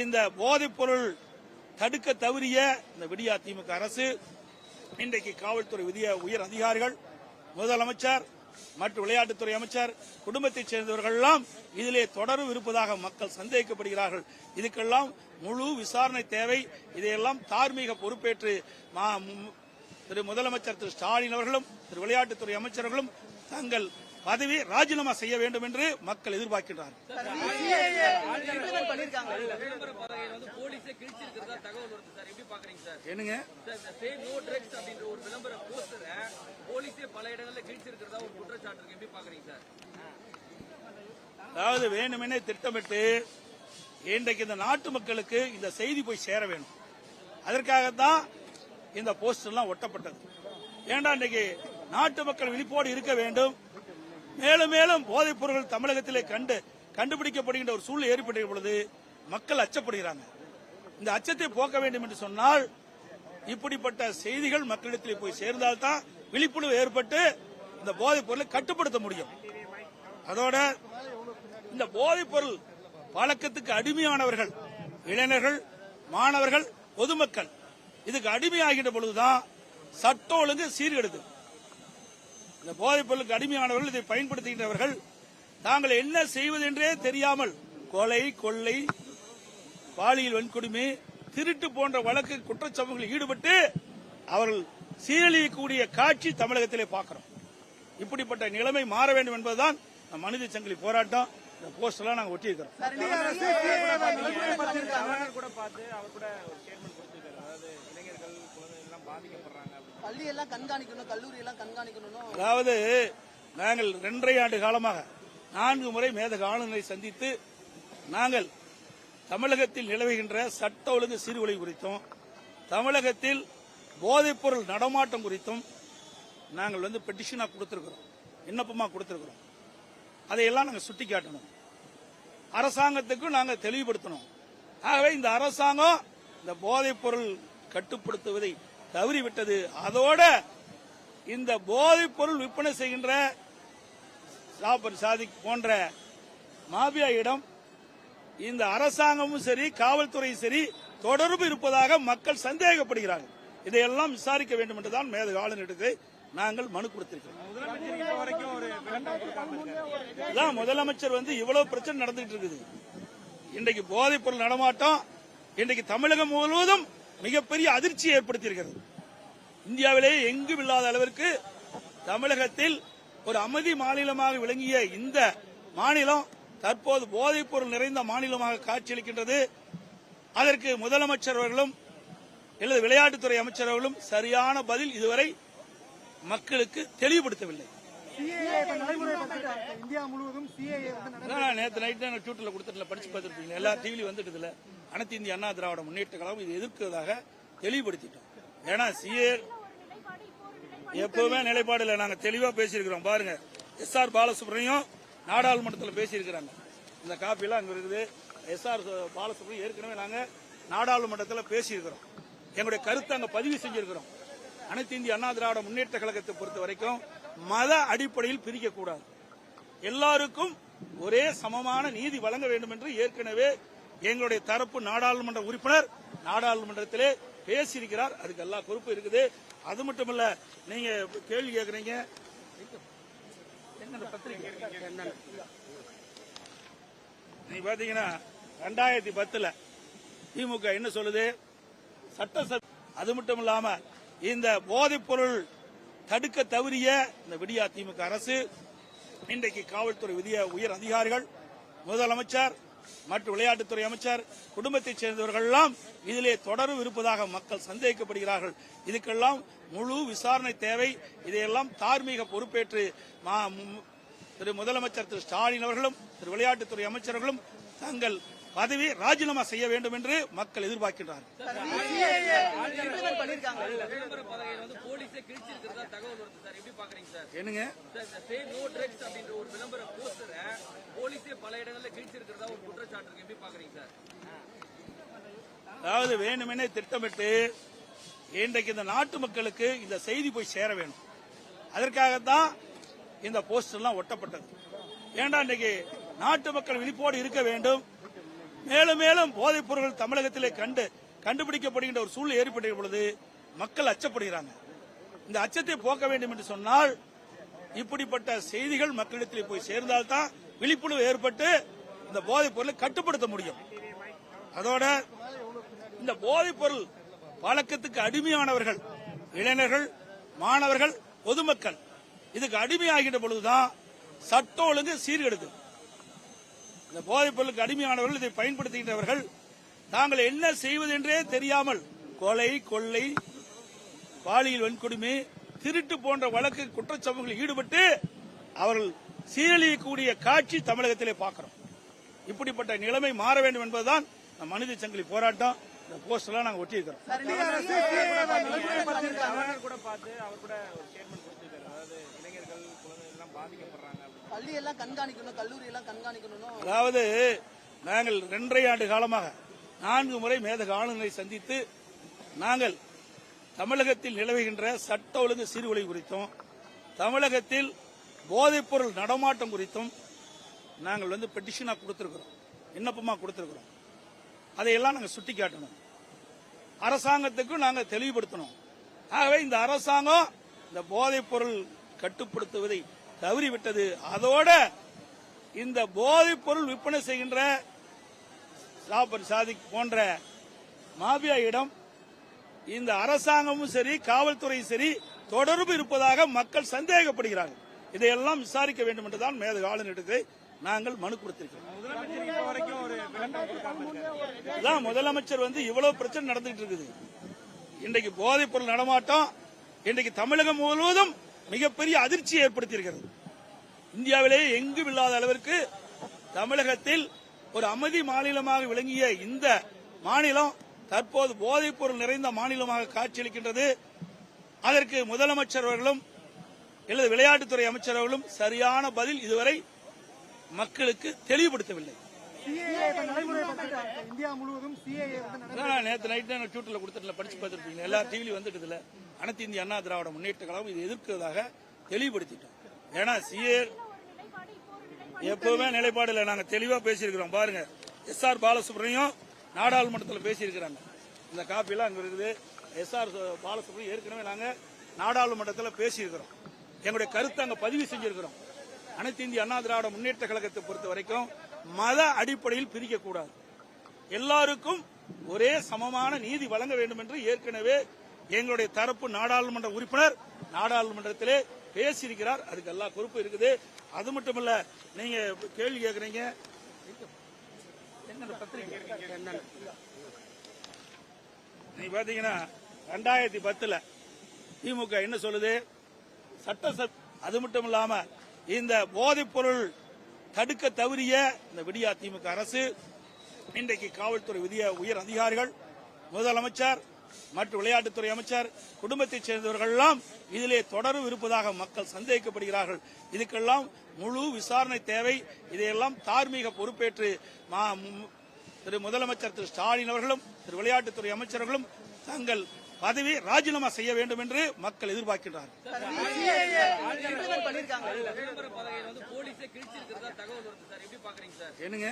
இந்த போதைப்பொருள் தடுக்க தவறிய இந்த விடியா திமுக அரசு இன்றைக்கு காவல்துறை விதிய உயர் அதிகாரிகள் முதலமைச்சர் மற்றும் விளையாட்டுத்துறை அமைச்சர் குடும்பத்தைச் சேர்ந்தவர்கள் எல்லாம் இதிலே தொடரும் இருப்பதாக மக்கள் சந்தேகிக்கப்படுகிறார்கள். இதுக்கெல்லாம் முழு விசாரணை தேவை. இதையெல்லாம் தார்மீக பொறுப்பேற்று மா- மு- திரு முதலமைச்சர் திரு ஸ்டாலின் அவர்களும் திரு விளையாட்டுத்துறை அமைச்சர்களும் தங்கள் பதவி ராஜினாமா செய்ய வேண்டும் என்று மக்கள் எதிர்பார்க்கின்றார்கள். என்னங்க? அதாவது வேணுமெனே திட்டமிட்டு இன்றைக்கு இந்த நாட்டு மக்களுக்கு இந்த செய்தி போய் சேர வேணும். அதற்காகத்தான் இந்த போஸ்டர் எல்லாம் ஒட்டப்பட்டது. ஏண்டா இன்றைக்கு நாட்டு மக்கள் விழிப்போடு இருக்க வேண்டும்? மேலும் மேலும் போதைப் பொருட்கள் தமிழகத்திலே கண்டு கண்டுபிடிக்கப்படுகின்ற ஒரு சூழல் ஏற்பட்ட பொழுது மக்கள் அச்சப்படுகிறாங்க. இந்த அச்சத்தை போக்க வேண்டும் என்று சொன்னால் இப்படிப்பட்ட செய்திகள் மக்களிடத்தில் போய் சேர்ந்தால்தான் விழிப்புணர்வு ஏற்பட்டு இந்த போதைப் பொருளை கட்டுப்படுத்த முடியும். அதோட இந்த போதைப் பொருள் பழக்கத்துக்கு அடிமையானவர்கள் இளைஞர்கள் மாணவர்கள் பொதுமக்கள் இதுக்கு அடிமையாகின்ற பொழுதுதான் சட்டம் ஒழுங்கு சீர்கெடுது. இந்த போதைப் பொருளுக்கு அடிமையானவர்கள் இதை பயன்படுத்துகின்றவர்கள் தாங்கள் என்ன செய்வது என்றே தெரியாமல் கொலை கொள்ளை பாலியல் வன்கொடுமை திருட்டு போன்ற வழக்கு குற்றச்சம்பவங்களில் ஈடுபட்டு அவர்கள் சீரழியக்கூடிய காட்சி தமிழகத்திலே பார்க்கிறோம். இப்படிப்பட்ட நிலைமை மாற வேண்டும் என்பதுதான் மனித சங்கிலி போராட்டம். இந்த போஸ்டர்லாம் நாங்கள் ஒட்டியிருக்கிறோம். பள்ளி எல்லாம் கண்காணிக்கணும் கல்லூரி எல்லாம் கண்காணிக்கணும் அதாவது நாங்கள் இரண்டரை ஆண்டு காலமாக நான்கு முறை மேதக ஆளுநரை சந்தித்து நாங்கள் தமிழகத்தில் நிலவுகின்ற சட்ட ஒழுங்கு சீர்குலை குறித்தும் தமிழகத்தில் போதைப்பொருள் நடமாட்டம் குறித்தும் நாங்கள் வந்து பெட்டிஷனாக கொடுத்துருக்கிறோம். விண்ணப்பமாக கொடுத்துருக்கிறோம். அதையெல்லாம் நாங்கள் சுட்டி காட்டணும் அரசாங்கத்துக்கும் நாங்கள் தெளிவுபடுத்தணும். ஆகவே இந்த அரசாங்கம் இந்த போதைப்பொருள் கட்டுப்படுத்துவதை தவறிவிட்டது. அதோட இந்த போதைப்பொருள் விற்பனை செய்கின்ற ஜாபர் சாதிக் போன்ற மாபியாயிடம் இந்த அரசாங்கமும் சரி காவல்துறையும் சரி தொடர்பு இருப்பதாக மக்கள் சந்தேகப்படுகிறார்கள். இதையெல்லாம் விசாரிக்க வேண்டும் என்றுதான் மேத ஆளுநருக்கு நாங்கள் மனு கொடுத்திருக்கிறோம். முதலமைச்சர் வரைக்கும் ஒரு முதலமைச்சர் வந்து இவ்வளவு பிரச்சனை நடந்துகிட்டு இருக்குது. இன்றைக்கு போதைப் பொருள் நடமாட்டம் இன்றைக்கு தமிழகம் முழுவதும் மிகப்பெரிய அதிர்ச்சியை ஏற்படுத்தியிருக்கிறது. இந்தியாவிலேயே எங்கும் இல்லாத அளவிற்கு தமிழகத்தில் ஒரு அமைதி மாநிலமாக விளங்கிய இந்த மாநிலம் தற்போது போதைப் பொருள் நிறைந்த மாநிலமாக காட்சியளிக்கின்றது. அதற்கு முதலமைச்சர் அவர்களும் அல்லது விளையாட்டுத்துறை அமைச்சர் அவர்களும் சரியான பதில் இதுவரை மக்களுக்கு தெளிவுபடுத்தவில்லை. நேத்து நைட் நான் ட்விட்டர்ல கொடுத்துட்டு படிச்சு பார்த்துருப்பீங்க எல்லா டிவிலையும் வந்துட்டு இதுல அனைத்து இந்திய அண்ணா திராவிட முன்னேற்ற கழகம் இது எதிர்க்கிறதாக தெளிவுபடுத்திட்டோம். ஏன்னா சிஏ எப்பவுமே நிலைப்பாடுல நாங்க தெளிவா பேசியிருக்கிறோம். பாருங்க. எஸ் ஆர் பாலசுப்ரமணியம் நாடாளுமன்றத்தில் பேசியிருக்கிறாங்க. இந்த காப்பிலாம் அங்கே அங்க இருக்குது. எஸ் ஆர் பாலசுப்ரமணியம் ஏற்கனவே நாங்க நாடாளுமன்றத்தில் பேசியிருக்கிறோம். எங்களுடைய கருத்தை அங்க பதிவு செஞ்சிருக்கிறோம். அனைத்து இந்திய அண்ணா திராவிட முன்னேற்ற கழகத்தை பொறுத்த வரைக்கும் மத அடிப்படையில் பிரிக்கக்கூடாது. எல்லாருக்கும் ஒரே சமமான நீதி வழங்க வேண்டும் என்று ஏற்கனவே எங்களுடைய தரப்பு நாடாளுமன்ற உறுப்பினர் நாடாளுமன்றத்திலே பேசியிருக்கிறார். அதுக்கு எல்லா பொறுப்பு இருக்குது. அது மட்டும் இல்ல நீங்க கேள்வி கேக்குறீங்க. எங்க நீ பாத்தீங்கன்னா ரெண்டாயிரத்தி பத்துல திமுக என்ன சொல்லுது? சட்டசபை. அது மட்டும் இல்லாம இந்த போதைப் பொருள் தடுக்க தவறிய இந்த விடியா திமுக அரசு இன்றைக்கு காவல்துறை விதிய உயர் அதிகாரிகள் முதலமைச்சர் மற்றும் விளையாட்டுத்துறை அமைச்சர் குடும்பத்தைச் சேர்ந்தவர்கள் எல்லாம் இதிலே தொடரும் இருப்பதாக மக்கள் சந்தேகிக்கப்படுகிறார்கள். இதுக்கெல்லாம் முழு விசாரணை தேவை. இதையெல்லாம் தார்மீக பொறுப்பேற்று திரு முதலமைச்சர் திரு ஸ்டாலின் அவர்களும் திரு விளையாட்டுத்துறை அமைச்சர்களும் தங்கள் பதவி ராஜினாமா செய்ய வேண்டும் என்று மக்கள் எதிர்பார்க்கின்றார்கள். implement பண்ணிருக்காங்க. விளம்பர பலகையில வந்து போலீஸே கிழிச்சிருக்கிறதா தகவல் வருது சார் எப்படி பாக்குறீங்க சார் என்னங்க? சார் இந்த சேவ் நோ ட்ரக்ஸ் அப்படின்ற ஒரு விளம்பர போஸ்டரை போலீஸே பல இடங்கள்ல கிழிச்சிருக்கிறதா ஒரு குற்றச்சாட்டு இருக்கு எப்படி பாக்குறீங்க சார்? அதாவது வேணுமெனே திட்டமிட்டு இன்றைக்கு இந்த நாட்டு மக்களுக்கு இந்த செய்தி போய் சேர வேணும் அதற்காகத்தான் இந்த போஸ்டர் எல்லாம் ஒட்டப்பட்டது. ஏண்டா இன்றைக்கு நாட்டு மக்கள் விழிப்போடு இருக்க வேண்டும்? மேலும் மேலும் போதைப் பொருட்கள் தமிழகத்திலே கண்டு கண்டுபிடிக்கப்படுகின்ற ஒரு சூழ்நிலை ஏற்பட்ட பொழுது மக்கள் அச்சப்படுகிறாங்க. இந்த அச்சத்தை போக்க வேண்டும் என்று சொன்னால் இப்படிப்பட்ட செய்திகள் மக்களிடத்தில் போய் சேர்ந்தால்தான் விழிப்புணர்வு ஏற்பட்டு இந்த போதைப் பொருளை கட்டுப்படுத்த முடியும். அதோட இந்த போதைப் பொருள் பழக்கத்துக்கு அடிமையானவர்கள் இளைஞர்கள் மாணவர்கள் பொதுமக்கள் இதுக்கு அடிமையாகின்ற பொழுதுதான் சட்டம் ஒழுங்கு சீர்கெடுக்குது. இந்த போதைப் பொருளுக்கு அடிமையானவர்கள் இதை பயன்படுத்துகின்றவர்கள். தாங்கள் என்ன செய்வது என்றே தெரியாமல் கொலை கொள்ளை பாலியல் வன்கொடுமை திருட்டு போன்ற வழக்கு குற்றச்சம்பவங்களில் ஈடுபட்டு அவர்கள் சீரழியக்கூடிய காட்சி தமிழகத்திலே பார்க்கிறோம். இப்படிப்பட்ட நிலைமை மாற வேண்டும் என்பதுதான் நம் மனித சங்கிலி போராட்டம். இந்த நாங்கள் கூட பார்த்து அவர் கூட ஸ்டேட்மெண்ட் கொடுத்திருக்காரு. அதாவது இளைஞர்கள் குழந்தைகள் எல்லாம் பாதிக்கப்படுறாங்க. பள்ளி எல்லாம் கண்காணிக்கணும் கல்லூரி எல்லாம் கண்காணிக்கணும் அதாவது நாங்கள் இரண்டரை ஆண்டு காலமாக நான்கு முறை மேதக ஆளுநரை சந்தித்து நாங்கள் தமிழகத்தில் நிலவுகின்ற சட்ட ஒழுங்கு சீர்குலை குறித்தும் தமிழகத்தில் போதைப்பொருள் நடமாட்டம் குறித்தும் நாங்கள் வந்து பெட்டிஷனாக கொடுத்திருக்கிறோம். விண்ணப்பமாக கொடுத்திருக்கிறோம். அதையெல்லாம் நாங்கள் சுட்டிக்காட்டணும். அரசாங்கத்துக்கும் நாங்கள் தெளிவுபடுத்தணும். ஆகவே இந்த அரசாங்கம் இந்த போதைப் பொருள் தவறிவிட்டது. அதோட இந்த போதைப் பொருள் விற்பனை செய்கின்ற சாப்பர் சாதிக் போன்ற மாபியாயிடம் இந்த அரசாங்கமும் சரி காவல்துறையும் சரி தொடர்பு இருப்பதாக மக்கள் சந்தேகப்படுகிறார்கள். இதையெல்லாம் விசாரிக்க வேண்டும் என்றுதான் மேதக ஆளுநரிடத்தை நாங்கள் மனு கொடுத்திருக்கிறோம். முதலமைச்சர் இப்போ வரைக்கும் ஒரு இதான் முதலமைச்சர் வந்து இவ்வளவு பிரச்சனை நடந்துட்டு இருக்குது. இன்றைக்கு போதைப் பொருள் நடமாட்டம் இன்றைக்கு தமிழகம் முழுவதும் மிகப்பெரிய அதிர்ச்சியை ஏற்படுத்தியிருக்கிறது. இந்தியாவிலேயே எங்கும் இல்லாத அளவிற்கு தமிழகத்தில் ஒரு அமைதி மாநிலமாக விளங்கிய இந்த மாநிலம் தற்போது போதைப் பொருள் நிறைந்த மாநிலமாக காட்சியளிக்கின்றது. அதற்கு முதலமைச்சர் அவர்களும் அல்லது விளையாட்டுத்துறை அமைச்சர் அவர்களும் சரியான பதில் இதுவரை மக்களுக்கு தெளிவுபடுத்தவில்லை. நேற்று நைட்டு நான் ட்விட்டர்ல கொடுத்துட்டு படிச்சு பார்த்துருப்பீங்க. எல்லா டிவிலையும் வந்துட்டுதுல அனைத்து இந்திய அண்ணா திராவிட முன்னேற்ற கழகம் இது எதிர்க்கிறதாக தெளிவுபடுத்திட்டோம். ஏன்னா சிஏ எப்பவுமே நிலைப்பாடில் நாங்கள் தெளிவாக பேசியிருக்கிறோம். பாருங்க எஸ் ஆர் பாலசுப்ரமணியம் நாடாளுமன்றத்தில் பேசியிருக்கிறாங்க. இந்த காப்பிலாம் அங்கே இருக்குது. எஸ் ஆர் பாலசுப்ரமணியம் ஏற்கனவே நாங்கள் நாடாளுமன்றத்தில் பேசியிருக்கிறோம். எங்களுடைய கருத்தை அங்கே பதிவு செஞ்சிருக்கிறோம். அனைத்து இந்திய அண்ணா திராவிட முன்னேற்ற கழகத்தை பொறுத்த வரைக்கும் மத அடிப்படையில் பிரிக்கக்கூடாது. எல்லாருக்கும் ஒரே சமமான நீதி வழங்க வேண்டும் என்று ஏற்கனவே எங்களுடைய தரப்பு நாடாளுமன்ற உறுப்பினர் நாடாளுமன்றத்திலே பேசியிருக்கிறார். அதுக்கு எல்லா பொறுப்பு இருக்குது. அது மட்டும் இல்ல நீங்க கேள்வி கேட்கறீங்க. என்ன நீ பாத்தீங்கன்னா ரெண்டாயிரத்தி பத்துல திமுக என்ன சொல்லுது? சட்டசபை அது மட்டும் இல்லாம இந்த போதைப் பொருள் தடுக்க தவறிய இந்த விடியா திமுக அரசு இன்றைக்கு காவல்துறை விதிய உயர் அதிகாரிகள் முதலமைச்சர் மற்றும் விளையாட்டுத்துறை அமைச்சர் குடும்பத்தைச் சேர்ந்தவர்கள் எல்லாம் இதிலே தொடரும் இருப்பதாக மக்கள் சந்தேகிக்கப்படுகிறார்கள் இதுக்கெல்லாம் முழு விசாரணை தேவை. இதையெல்லாம் தார்மீக பொறுப்பேற்று மா- திரு முதலமைச்சர் திரு ஸ்டாலின் அவர்களும் திரு விளையாட்டுத்துறை அமைச்சர்களும் தங்கள் பதவி ராஜினாமா செய்ய வேண்டும் என்று மக்கள் எதிர்பார்க்கின்றார்கள். என்னங்க?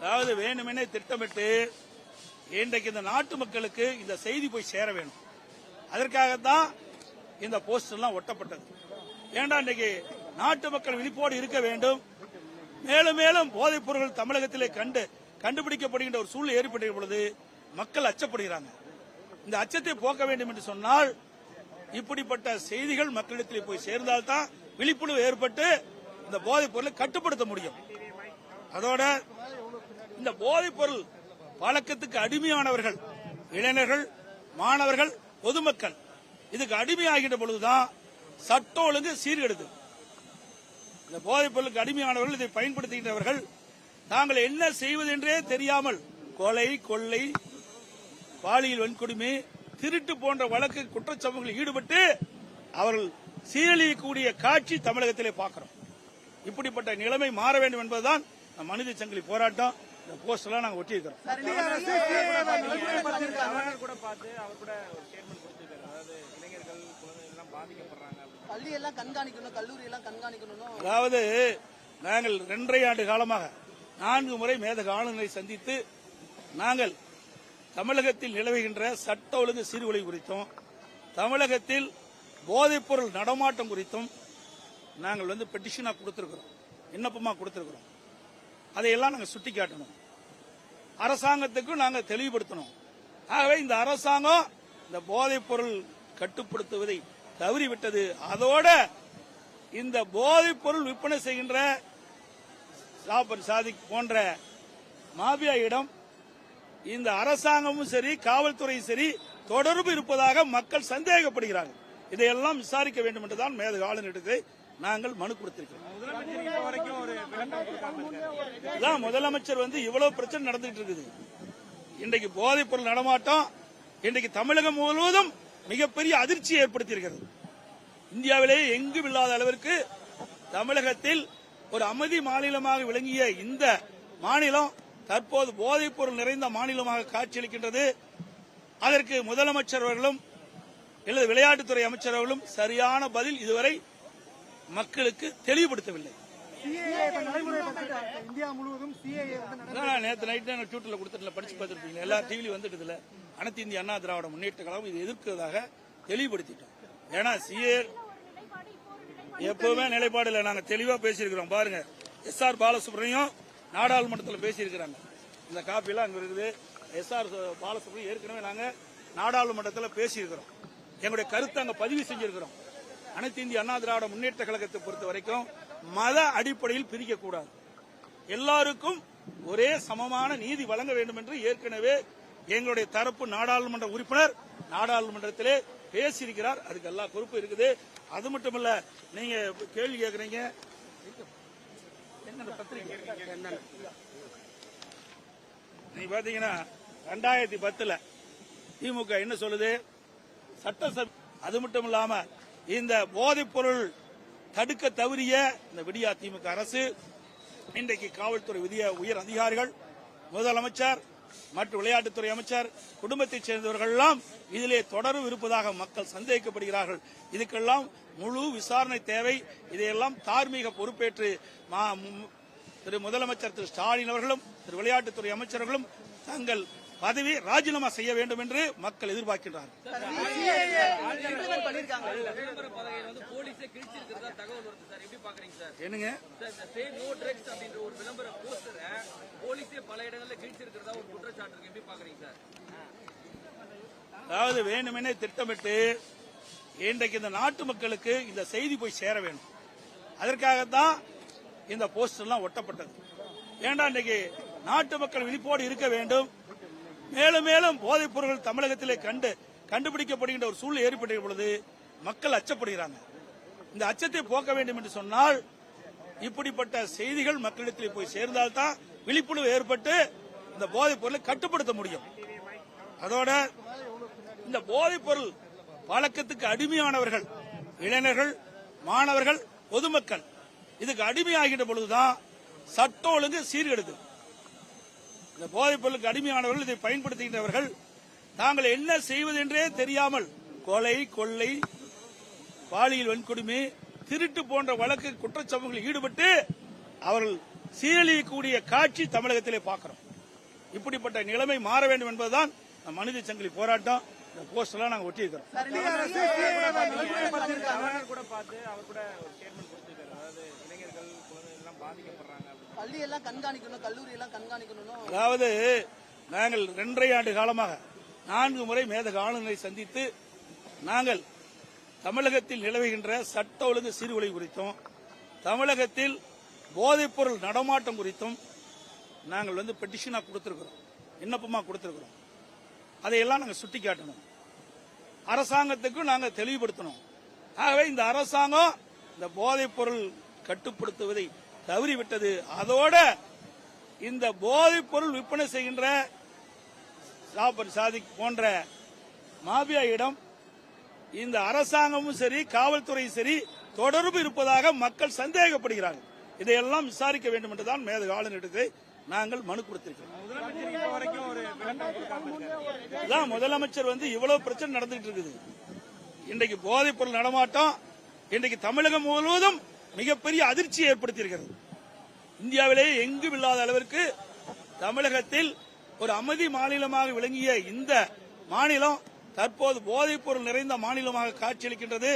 அதாவது வேணுமெனே திட்டமிட்டு இன்றைக்கு இந்த நாட்டு மக்களுக்கு இந்த செய்தி போய் சேர வேணும் அதற்காகத்தான் இந்த போஸ்டர்லாம் ஒட்டப்பட்டது. ஏண்டா இன்றைக்கு நாட்டு மக்கள் விழிப்போடு இருக்க வேண்டும்? மேலும் மேலும் போதைப் பொருட்கள் தமிழகத்திலே கண்டு கண்டுபிடிக்கப்படுகின்ற ஒரு சூழ்நிலை ஏற்பட்ட பொழுது மக்கள் அச்சப்படுகிறாங்க. இந்த அச்சத்தை போக்க வேண்டும் என்று சொன்னால் இப்படிப்பட்ட செய்திகள் மக்களிடத்திலே போய் சேர்ந்தால்தான் விழிப்புணர்வு ஏற்பட்டு இந்த போதைப் பொருளை கட்டுப்படுத்த முடியும். அதோட இந்த போதைப் பொருள் பழக்கத்துக்கு அடிமையானவர்கள் இளைஞர்கள் மாணவர்கள் பொதுமக்கள் இதுக்கு அடிமையாகின்ற பொழுதுதான் சட்டம் ஒழுங்கு சீர்கெடுது. இந்த போதைப் பொருளுக்கு அடிமையானவர்கள் இதை பயன்படுத்துகின்றவர்கள். தாங்கள் என்ன செய்வது என்றே தெரியாமல் கொலை கொள்ளை பாலியல் வன்கொடுமை திருட்டு போன்ற வழக்கு குற்றச்சம்பவங்களில் ஈடுபட்டு அவர்கள் சீரழியக்கூடிய காட்சி தமிழகத்திலே பார்க்கிறோம். இப்படிப்பட்ட நிலைமை மாற வேண்டும் என்பதுதான் மனித சங்கிலி போராட்டம். இந்த போஸ்டர்லாம் நாங்கள் ஒட்டியிருக்கிறோம். சார் இன்னைக்கு CAA பண்ணிருக்காங்க கவர்னர் கூட பார்த்து அவர் கூட ஒரு ஸ்டேட்மெண்ட் கொடுத்திருக்காரு. அதாவது இளைஞர்கள் குழந்தைகள் எல்லாம் பாதிக்கப்படுறாங்க பள்ளியெல்லாம் கண்காணிக்கணும் கல்லூரி எல்லாம் கண்காணிக்கணும் அதாவது நாங்கள் இரண்டரை ஆண்டு காலமாக நான்கு முறை மேதக ஆளுநரை சந்தித்து நாங்கள் தமிழகத்தில் நிலவுகின்ற சட்ட ஒழுங்கு சீர்குலை குறித்தும் தமிழகத்தில் போதைப்பொருள் நடமாட்டம் குறித்தும் நாங்கள் வந்து பெட்டிஷனாக கொடுத்திருக்கிறோம். விண்ணப்பமாக கொடுத்திருக்கிறோம். அதையெல்லாம் நாங்கள் சுட்டிக்காட்டணும். அரசாங்கத்துக்கும் நாங்கள் தெளிவுபடுத்தணும். ஆகவே இந்த அரசாங்கம் இந்த போதைப்பொருள் கட்டுப்படுத்துவதை தவறிவிட்டது. அதோட இந்த போதைப்பொருள் விற்பனை செய்கின்ற ஜாபர் சாதிக் போன்ற மாபியாயிடம் இந்த அரசாங்கமும் சரி காவல்துறையும் சரி தொடர்பு இருப்பதாக மக்கள் சந்தேகப்படுகிறாங்க. இதையெல்லாம் விசாரிக்க வேண்டும் என்றுதான் மேதக ஆளுநருக்கு நாங்கள் மனு கொடுத்திருக்கிறோம். முதலமைச்சர் வரைக்கும் ஒரு முதலமைச்சர் வந்து இவ்வளவு பிரச்சனை நடந்துட்டு இருக்குது. இன்றைக்கு போதைப் பொருள் நடமாட்டம் இன்றைக்கு தமிழகம் முழுவதும் மிகப்பெரிய அதிர்ச்சியை ஏற்படுத்தியிருக்கிறது. இந்தியாவிலேயே எங்கும் இல்லாத அளவிற்கு தமிழகத்தில் ஒரு அமைதி மாநிலமாக விளங்கிய இந்த மாநிலம் தற்போது போதைப் பொருள் நிறைந்த மாநிலமாக காட்சியளிக்கின்றது. அதற்கு முதலமைச்சர் அவர்களும் அல்லது விளையாட்டுத்துறை அமைச்சர் அவர்களும் சரியான பதில் இதுவரை மக்களுக்கு தெளிவுபடுத்தவில்லை. வந்து நடை- நான் ட்விட்டர்ல கொடுத்துட்டு படிச்சு பார்த்துருப்பீங்க எல்லா டிவிலையும் வந்துட்டு அனைத்து இந்திய அண்ணா திராவிட முன்னேற்ற கழகம் இது எதிர்க்கிறதாக தெளிவுபடுத்திட்டோம். ஏன்னா சிஏ எப்பவுமே நிலைப்பாடு இல்லை. நாங்க தெளிவா பேசியிருக்கிறோம். பாருங்க எஸ் ஆர் பாலசுப்ரமணியம் நாடாளுமன்றத்தில் பேசியிருக்கிறாங்க. இந்த காப்பியெல்லாம் அங்கே இருக்குது. எஸ் ஆர் பாலசுப்ரமணியம் ஏற்கனவே நாங்கள் நாடாளுமன்றத்தில் பேசியிருக்கிறோம். எங்களுடைய கருத்தை அங்கே பதிவு செஞ்சிருக்கிறோம். அனைத்து இந்திய அண்ணா திராவிட முன்னேற்ற கழகத்தை பொறுத்த வரைக்கும் மத அடிப்படையில் பிரிக்கக்கூடாது எல்லாருக்கும் ஒரே சமமான நீதி வழங்க வேண்டும் என்று ஏற்கனவே எங்களுடைய தரப்பு நாடாளுமன்ற உறுப்பினர் நாடாளுமன்றத்திலே பேசியிருக்கிறார். அதுக்கு எல்லா பொறுப்பு இருக்குது. அது மட்டுமல்ல நீங்க கேள்வி கேட்கறீங்க பத்திரிக்கை நீங்க பாத்தீங்கன்னா ரெண்டாயிரத்தி பத்துல திமுக என்ன சொல்லுது? சட்டசபை. அது மட்டும் இல்லாம இந்த போதைப் பொருள் தடுக்க தவறிய இந்த விடியா திமுக அரசு இன்றைக்கு காவல்துறை விதிய உயர் அதிகாரிகள் முதலமைச்சர் மற்றும் விளையாட்டுத்துறை அமைச்சர் குடும்பத்தைச் சேர்ந்தவர்கள் எல்லாம் இதிலே தொடரும் இருப்பதாக மக்கள் சந்தேகிக்கப்படுகிறார்கள் இதுக்கெல்லாம் முழு விசாரணை தேவை. இதையெல்லாம் தார்மீக பொறுப்பேற்று மா- மு- திரு முதலமைச்சர் திரு ஸ்டாலின் அவர்களும் திரு விளையாட்டுத்துறை அமைச்சர்களும் தங்கள் பதவி ராஜினாமா செய்ய வேண்டும் என்று மக்கள் எதிர்பார்க்கின்றார்கள். அதாவது வேணுமெனே திட்டமிட்டு இன்றைக்கு இந்த நாட்டு மக்களுக்கு இந்த செய்தி போய் சேர வேண்டும். அதற்காகத்தான் இந்த போஸ்டர்லாம் ஒட்டப்பட்டது. ஏண்டா இன்றைக்கு நாட்டு மக்கள் விழிப்போடு இருக்க வேண்டும்? மேலும் மேலும் போதைப் பொருட்கள் தமிழகத்திலே கண்டு கண்டுபிடிக்கப்படுகின்ற ஒரு சூழ்நிலை ஏற்பட்ட பொழுது மக்கள் அச்சப்படுகிறாங்க. இந்த அச்சத்தை போக்க வேண்டும் என்று சொன்னால் இப்படிப்பட்ட செய்திகள் மக்களிடத்தில் போய் சேர்ந்தால்தான் விழிப்புணர்வு ஏற்பட்டு இந்த போதைப் பொருளை கட்டுப்படுத்த முடியும். அதோட இந்த போதைப் பொருள் பழக்கத்துக்கு அடிமையானவர்கள் இளைஞர்கள் மாணவர்கள் பொதுமக்கள் இதுக்கு அடிமையாகின்ற பொழுதுதான் சட்டம் ஒழுங்கு சீர்கெடுது இந்த போதைப் பொருளுக்கு அடிமையானவர்கள் இதை பயன்படுத்துகின்றவர்கள். தாங்கள் என்ன செய்வது என்றே தெரியாமல் கொலை கொள்ளை பாலியல் வன்கொடுமை திருட்டு போன்ற வழக்கு குற்றச்சம்பவங்களில் ஈடுபட்டு அவர்கள் சீரழியக்கூடிய காட்சி தமிழகத்திலே பார்க்கிறோம். இப்படிப்பட்ட நிலைமை மாற வேண்டும் என்பதுதான் மனித சங்கிலி போராட்டம். இந்த போஸ்டர்லாம் நாங்கள் ஒட்டியிருக்கிறோம். கூட பார்த்து அவர் கூட ஒரு ஸ்டேட்மெண்ட் கொடுத்திருக்காரு. அதாவது இளைஞர்கள் குழந்தைகள் எல்லாம் பாதிக்கப்படுறாங்க. பள்ளியெல்லாம் கண்காணிக்கணும் கல்லூரி எல்லாம் கண்காணிக்கணும் அதாவது நாங்கள் இரண்டரை ஆண்டு காலமாக நான்கு முறை மேதக ஆளுநரை சந்தித்து நாங்கள் தமிழகத்தில் நிலவுகின்ற சட்ட ஒழுங்கு சீர்குலை குறித்தும் தமிழகத்தில் போதைப்பொருள் நடமாட்டம் குறித்தும் நாங்கள் வந்து பெட்டிஷனாக கொடுத்திருக்கிறோம். விண்ணப்பமாக கொடுத்திருக்கிறோம். அதையெல்லாம் நாங்கள் சுட்டிக்காட்டணும். அரசாங்கத்துக்கும் நாங்கள் தெளிவுபடுத்தணும். ஆகவே இந்த அரசாங்கம் இந்த போதைப்பொருள் கட்டுப்படுத்துவதை தவறிவிட்டது. அதோட இந்த போதைப் பொருள் விற்பனை செய்கின்ற ஜாபர் சாதிக் போன்ற மாபியாயிடம் இந்த அரசாங்கமும் சரி காவல்துறையும் சரி தொடர்பு இருப்பதாக மக்கள் சந்தேகப்படுகிறார்கள் இதையெல்லாம் விசாரிக்க வேண்டும் என்றுதான் மேதக ஆளுநருக்கு நாங்கள் மனு கொடுத்திருக்கிறோம். முதலமைச்சர் வரைக்கும் ஒரு முதலமைச்சர் வந்து இவ்வளவு பிரச்சனை நடந்துட்டு இருக்குது. இன்றைக்கு போதைப் பொருள் நடமாட்டம் இன்றைக்கு தமிழகம் முழுவதும் மிகப்பெரிய அதிர்ச்சியை ஏற்படுத்தியிருக்கிறது. இந்தியாவிலேயே எங்கும் இல்லாத அளவிற்கு தமிழகத்தில் ஒரு அமைதி மாநிலமாக விளங்கிய இந்த மாநிலம் தற்போது போதைப் பொருள் நிறைந்த மாநிலமாக காட்சியளிக்கின்றது.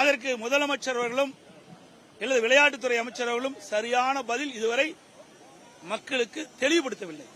அதற்கு முதலமைச்சர் அவர்களும் அல்லது விளையாட்டுத்துறை அமைச்சர் அவர்களும் சரியான பதில் இதுவரை மக்களுக்கு தெளிவுபடுத்தவில்லை.